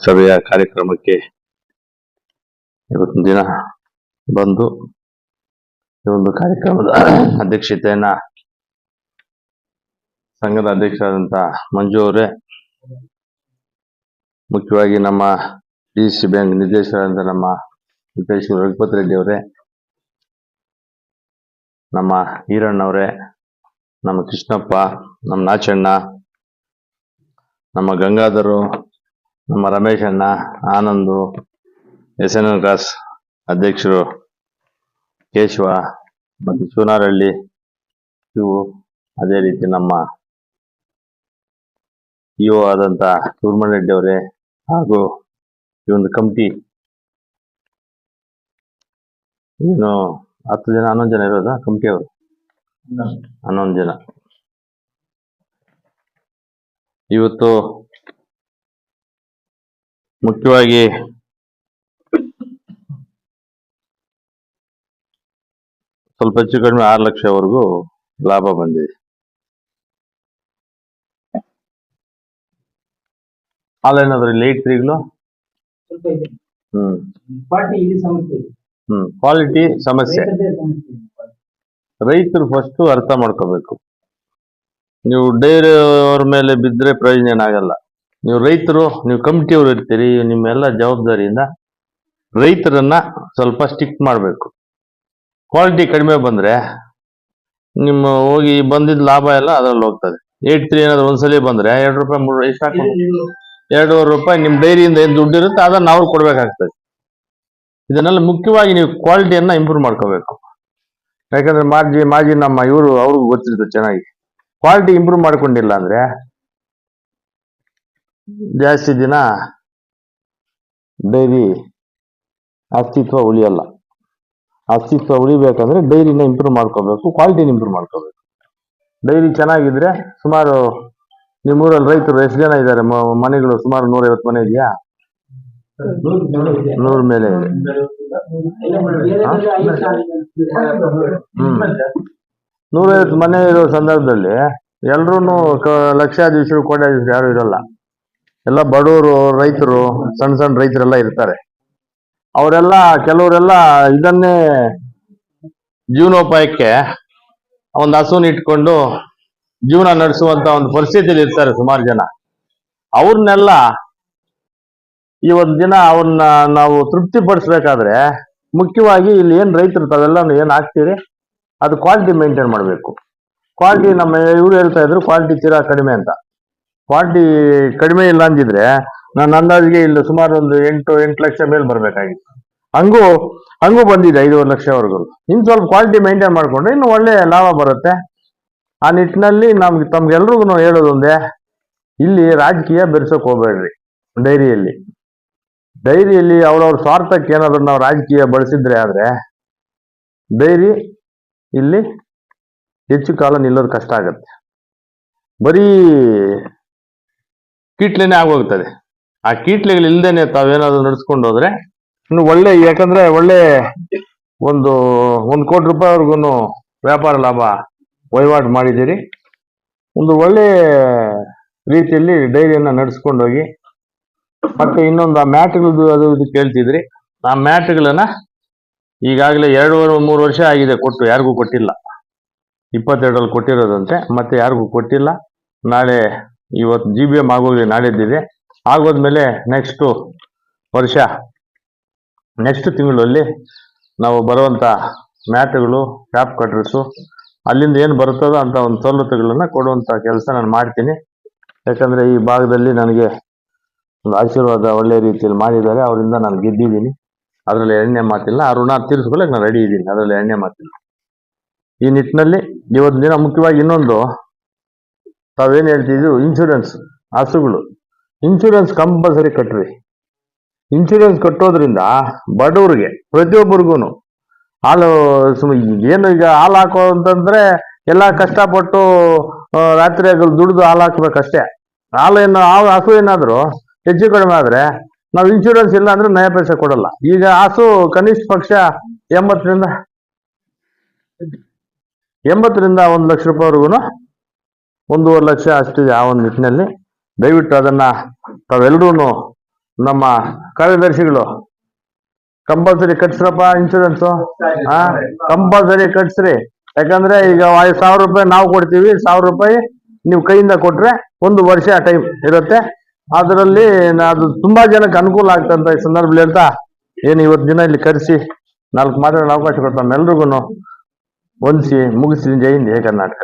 ಸಭೆಯ ಕಾರ್ಯಕ್ರಮಕ್ಕೆ ಇವತ್ತಿನ ದಿನ ಬಂದು ಈ ಒಂದು ಕಾರ್ಯಕ್ರಮದ ಅಧ್ಯಕ್ಷತೆಯನ್ನ ಸಂಘದ ಅಧ್ಯಕ್ಷರಾದಂತ ಮಂಜು ಅವರೇ, ಮುಖ್ಯವಾಗಿ ನಮ್ಮ ಡಿ ಸಿ ಬ್ಯಾಂಕ್ ನಿರ್ದೇಶಕರಾದಂತ ನಮ್ಮ ನಿರ್ದೇಶಕರು ರಘುಪತ್ ರೆಡ್ಡಿ ಅವರೇ, ನಮ್ಮ ಈರಣ್ಣವರೇ ನಮ್ಮ ಕೃಷ್ಣಪ್ಪ, ನಮ್ಮ ನಾಚಣ್ಣ, ನಮ್ಮ ಗಂಗಾಧರು ನಮ್ಮ ರಮೇಶ್ ಅಣ್ಣ ಆನಂದು ಎಸ್ ಎನ್ ಕಾಸ್ ಅಧ್ಯಕ್ಷರು ಕೇಶವ ಮತ್ತು ಚೂನಾರಹಳ್ಳಿ ಇವು ಅದೇ ರೀತಿ ನಮ್ಮ ಇಒ ಆದಂತ ಸುಬ್ರಹ್ಮಣ್ಯ ರೆಡ್ಡಿ ಅವರೇ ಹಾಗೂ ಈ ಒಂದು ಕಮಿಟಿ. ಏನು ಹತ್ತು ಜನ ಹನ್ನೊಂದು ಜನ ಇರೋದಾ ಕಮಿಟಿ ಅವರು? ಹನ್ನೊಂದು ಜನ. ಇವತ್ತು ಮುಖ್ಯವಾಗಿ ಸ್ವಲ್ಪ ಹೆಚ್ಚು ಕಡಿಮೆ ಆರು ಲಕ್ಷವರೆಗೂ ಲಾಭ ಬಂದಿದೆ. ಹಾಲೇನಾದ್ರು ಲೇಟ್ ಇದೆ. ಹ್ಮ್. ಹ್ಮ್. ಕ್ವಾಲಿಟಿ ಸಮಸ್ಯೆ. ರೈತರು ಫಸ್ಟ್ ಅರ್ಥ ಮಾಡ್ಕೋಬೇಕು. ನೀವು ಡೈರಿ ಅವ್ರ ಮೇಲೆ ಬಿದ್ದರೆ ಪ್ರಯೋಜನ ಏನಾಗಲ್ಲ ನೀವು ರೈತರು ನೀವು ಕಮಿಟಿಯವರು ಇರ್ತೀರಿ ನಿಮ್ಮೆಲ್ಲ ಜವಾಬ್ದಾರಿಯಿಂದ ರೈತರನ್ನ ಸ್ವಲ್ಪ ಸ್ಟಿಕ್ ಮಾಡಬೇಕು. ಕ್ವಾಲಿಟಿ ಕಡಿಮೆ ಬಂದರೆ ನಿಮ್ಮ ಹೋಗಿ ಬಂದಿದ್ದ ಲಾಭ ಎಲ್ಲ ಅದ್ರಲ್ಲಿ ಹೋಗ್ತದೆ. ಏಟ್ ತ್ರೀ ಏನಾದ್ರು ಒಂದ್ಸಲಿ ಬಂದ್ರೆ ಎರಡು ರೂಪಾಯಿ ಮೂರು ಎಷ್ಟು ಹಾಕೊಂಡು ಎರಡೂವರೆ ರೂಪಾಯಿ ನಿಮ್ಮ ಡೈರಿಯಿಂದ ಏನು ದುಡ್ಡು ಇರುತ್ತೆ ಅದನ್ನು ಅವ್ರು ಕೊಡಬೇಕಾಗ್ತದೆ. ಇದನ್ನೆಲ್ಲ ಮುಖ್ಯವಾಗಿ ನೀವು ಕ್ವಾಲಿಟಿಯನ್ನು ಇಂಪ್ರೂವ್ ಮಾಡ್ಕೋಬೇಕು. ಯಾಕಂದ್ರೆ ಮಾಜಿ ಮಾಜಿ ನಮ್ಮ ಇವರು ಅವ್ರಿಗೂ ಗೊತ್ತಿರ್ತದೆ ಚೆನ್ನಾಗಿ. ಕ್ವಾಲಿಟಿ ಇಂಪ್ರೂವ್ ಮಾಡ್ಕೊಂಡಿಲ್ಲ ಅಂದ್ರೆ ಜಾಸ್ತಿ ದಿನ ಡೈರಿ ಅಸ್ತಿತ್ವ ಉಳಿಯಲ್ಲ. ಅಸ್ತಿತ್ವ ಉಳಿಬೇಕಂದ್ರೆ ಡೈರಿನ ಇಂಪ್ರೂವ್ ಮಾಡ್ಕೋಬೇಕು ಕ್ವಾಲಿಟಿನ ಇಂಪ್ರೂವ್ ಮಾಡ್ಕೋಬೇಕು. ಡೈರಿ ಚೆನ್ನಾಗಿದ್ರೆ ಸುಮಾರು ನಿಮ್ಮೂರಲ್ಲಿ ರೈತರು ಎಷ್ಟು ಜನ ಇದ್ದಾರೆ? ಮನೆಗಳು ಸುಮಾರು ನೂರೈವತ್ತು ಮನೆ ಇದೆಯಾ? ನೂರು ಮೇಲೆ. ಹ್ಮ್. ನೂರೈವತ್ತು ಮನೆ ಇರೋ ಸಂದರ್ಭದಲ್ಲಿ ಎಲ್ರೂ ಲಕ್ಷಾಧೀಶರು, ಕೋಟ್ಯಾಧೀಶರು ಯಾರು ಇರಲ್ಲ. ಎಲ್ಲ ಬಡವರು, ರೈತರು, ಸಣ್ಣ ಸಣ್ಣ ರೈತರೆಲ್ಲ ಇರ್ತಾರೆ. ಅವರೆಲ್ಲ, ಕೆಲವರೆಲ್ಲ ಇದನ್ನೇ ಜೀವನೋಪಾಯಕ್ಕೆ ಒಂದು ಹಸುನ ಇಟ್ಕೊಂಡು ಜೀವನ ನಡೆಸುವಂತ ಒಂದು ಪರಿಸ್ಥಿತಿಯಲ್ಲಿ ಇರ್ತಾರೆ ಸುಮಾರು ಜನ. ಅವ್ರನ್ನೆಲ್ಲ ಈ ಒಂದು ದಿನ ಅವ್ರನ್ನ ನಾವು ತೃಪ್ತಿ ಪಡಿಸ್ಬೇಕಾದ್ರೆ ಮುಖ್ಯವಾಗಿ ಇಲ್ಲಿ ಏನು ರೈತರು ತಾವೆಲ್ಲ ಏನು ಹಾಕ್ತೀರಿ? ಅದು ಕ್ವಾಲಿಟಿ ಮೇಂಟೈನ್ ಮಾಡಬೇಕು. ಕ್ವಾಲಿಟಿ ನಮ್ಮ ಇವ್ರು ಹೇಳ್ತಾ ಇದ್ರು ಕ್ವಾಲಿಟಿ ತೀರಾ ಕಡಿಮೆ ಅಂತ. ಕ್ವಾಲಿಟಿ ಕಡಿಮೆ ಇಲ್ಲ ಅಂದಿದ್ರೆ ನನ್ನ ಅಂದಾಜಿಗೆ ಇಲ್ಲಿ ಸುಮಾರು ಒಂದು ಎಂಟು ಎಂಟು ಲಕ್ಷ ಮೇಲೆ ಬರಬೇಕಾಗಿತ್ತು. ಹಂಗೂ ಹಂಗೂ ಬಂದಿದೆ ಐದೂವರೆ ಲಕ್ಷವರೆಗೂ. ಇನ್ನು ಸ್ವಲ್ಪ ಕ್ವಾಲಿಟಿ ಮೇಂಟೈನ್ ಮಾಡಿಕೊಂಡ್ರೆ ಇನ್ನು ಒಳ್ಳೆ ಲಾಭ ಬರುತ್ತೆ. ಆ ನಿಟ್ಟಿನಲ್ಲಿ ನಮ್ಗೆ ತಮ್ಗೆಲ್ರಿಗೂ ಹೇಳೋದೊಂದೇ, ಇಲ್ಲಿ ರಾಜಕೀಯ ಬೆರೆಸೋಕೆ ಹೋಗ್ಬೇಡ್ರಿ, ಡೈರಿಯಲ್ಲಿ. ಡೈರಿಯಲ್ಲಿ ಅವ್ರವ್ರ ಸ್ವಾರ್ಥಕ್ಕೆ ಏನಾದ್ರು ನಾವು ರಾಜಕೀಯ ಬಳಸಿದ್ರೆ ಆದರೆ, ಡೈರಿ ಇಲ್ಲಿ ಹೆಚ್ಚು ಕಾಲ ನಿಲ್ಲೋದು ಕಷ್ಟ ಆಗತ್ತೆ. ಬರೀ ಕೀಟ್ಲೆನೆ ಆಗೋಗ್ತದೆ. ಆ ಕೀಟ್ಲೆಗಳಿಲ್ದೇನೆ ತಾವೇನಾದ್ರೂ ನಡ್ಸ್ಕೊಂಡು ಹೋದ್ರೆ ಇನ್ನು ಒಳ್ಳೆ, ಯಾಕಂದ್ರೆ ಒಳ್ಳೆ ಒಂದು ಒಂದು ಕೋಟಿ ರೂಪಾಯಿವರೆಗೂ ವ್ಯಾಪಾರ ಲಾಭ ವಹಿವಾಟು ಮಾಡಿದ್ದೀರಿ. ಒಂದು ಒಳ್ಳೆ ರೀತಿಯಲ್ಲಿ ಡೈರಿಯನ್ನ ನಡೆಸ್ಕೊಂಡು ಹೋಗಿ, ಮತ್ತೆ ಇನ್ನೊಂದು ಆ ಮ್ಯಾಟ್ಗಳದ್ದು ಅದು ಇದು ಕೇಳ್ತಿದ್ರಿ. ಆ ಮ್ಯಾಟ್ಗಳನ್ನ ಈಗಾಗಲೇ ಎರಡೂವರೆ, ಮೂರು ವರ್ಷ ಆಗಿದೆ ಕೊಟ್ಟು, ಯಾರಿಗೂ ಕೊಟ್ಟಿಲ್ಲ. ಇಪ್ಪತ್ತೆರಡರಲ್ಲಿ ಕೊಟ್ಟಿರೋದಂತೆ, ಮತ್ತೆ ಯಾರಿಗೂ ಕೊಟ್ಟಿಲ್ಲ. ನಾಳೆ ಇವತ್ತು ಜಿ ಬಿ ಎಂ ಆಗೋಗಿ ನಾಳೆದ್ದಿದೆ ಆಗೋದ್ಮೇಲೆ ನೆಕ್ಸ್ಟು ವರ್ಷ ನೆಕ್ಸ್ಟ್ ತಿಂಗಳಲ್ಲಿ ನಾವು ಬರುವಂಥ ಮ್ಯಾಟ್ಗಳು ಟ್ಯಾಪ್ ಕಟ್ರಸ್ಸು ಅಲ್ಲಿಂದ ಏನು ಬರುತ್ತದೋ ಅಂತ ಒಂದು ಸೌಲತ್ತುಗಳನ್ನು ಕೊಡುವಂಥ ಕೆಲಸ ನಾನು ಮಾಡ್ತೀನಿ. ಯಾಕಂದರೆ ಈ ಭಾಗದಲ್ಲಿ ನನಗೆ ಒಂದು ಆಶೀರ್ವಾದ ಒಳ್ಳೆಯ ರೀತಿಯಲ್ಲಿ ಮಾಡಿದ್ದಾರೆ. ಅವರಿಂದ ನಾನು ಗೆದ್ದಿದ್ದೀನಿ. ಅದರಲ್ಲಿ ಎಣ್ಣೆ ಮಾತಿಲ್ಲ. ಆ ಋಣ ತೀರಿಸ್ಕೊಳ್ಳೋಕೆ ನಾನು ರೆಡಿ ಇದ್ದೀನಿ. ಅದರಲ್ಲಿ ಎಣ್ಣೆ ಮಾತಿಲ್ಲ. ಈ ನಿಟ್ಟಿನಲ್ಲಿ ಇವತ್ತು ದಿನ ಮುಖ್ಯವಾಗಿ ಇನ್ನೊಂದು ತಾವೇನು ಹೇಳ್ತಿದ್ದು? ಇನ್ಶೂರೆನ್ಸ್ ಹಸುಗಳು. ಇನ್ಶೂರೆನ್ಸ್ ಕಂಪಲ್ಸರಿ ಕಟ್ಟ್ರಿ ಇನ್ಶೂರೆನ್ಸ್ ಕಟ್ಟೋದ್ರಿಂದ ಬಡವ್ರಿಗೆ ಪ್ರತಿಯೊಬ್ಬರಿಗೂ ಹಾಲು ಸುಮ್ ಏನು ಈಗ ಹಾಲು ಹಾಕೋ ಅಂತಂದ್ರೆ ಎಲ್ಲ ಕಷ್ಟಪಟ್ಟು ರಾತ್ರಿ ಆಗಲು ದುಡಿದು ಹಾಲು ಹಾಕ್ಬೇಕಷ್ಟೇ. ಹಾಲು ಏನು, ಹಾಲು, ಹಸು ಏನಾದರೂ ಹೆಚ್ಚು ಕಡಿಮೆ ಆದರೆ ನಾವು ಇನ್ಶೂರೆನ್ಸ್ ಇಲ್ಲ ಅಂದ್ರೆ ನಯ ಪೈಸೆ ಕೊಡಲ್ಲ. ಈಗ ಹಸು ಕನಿಷ್ಠ ಪಕ್ಷ ಎಂಬತ್ತರಿಂದ ಎಂಬತ್ತರಿಂದ ಒಂದು ಲಕ್ಷ ರೂಪಾಯಿವರೆಗೂ ಒಂದೂವರೆ ಲಕ್ಷ ಅಷ್ಟಿದೆ ಆ ಒಂದು ನಿಟ್ಟಿನಲ್ಲಿ. ದಯವಿಟ್ಟು ಅದನ್ನ ತಾವೆಲ್ಲರೂ ನಮ್ಮ ಕಾರ್ಯದರ್ಶಿಗಳು, ಕಂಪಲ್ಸರಿ ಕಟ್ಸ್ರಪ್ಪ ಇನ್ಶೂರೆನ್ಸು ಹಾ ಕಂಪಲ್ಸರಿ ಕಟ್ಸ್ರಿ. ಯಾಕಂದ್ರೆ ಈಗ ಐದು ಸಾವಿರ ರೂಪಾಯಿ ನಾವು ಕೊಡ್ತೀವಿ, ಸಾವಿರ ರೂಪಾಯಿ ನೀವು ಕೈಯಿಂದ ಕೊಟ್ರೆ ಒಂದು ವರ್ಷ ಟೈಮ್ ಇರುತ್ತೆ. ಅದರಲ್ಲಿ ಅದು ತುಂಬಾ ಜನಕ್ಕೆ ಅನುಕೂಲ ಆಗ್ತಂತ ಈ ಸಂದರ್ಭದಲ್ಲಿ ಅಂತ ಏನು ಇವತ್ತು ದಿನ ಇಲ್ಲಿ ಕರೆಸಿ ನಾಲ್ಕು ಮಾತಾಡೋ ಅವಕಾಶ ಕೊಡ್ತಾನೆ ಎಲ್ರಿಗೂ ವಂದಿಸಿ ಮುಗಿಸಿ ಜೈ ಹಿಂದ್ ಜೈ ಕರ್ನಾಟಕ.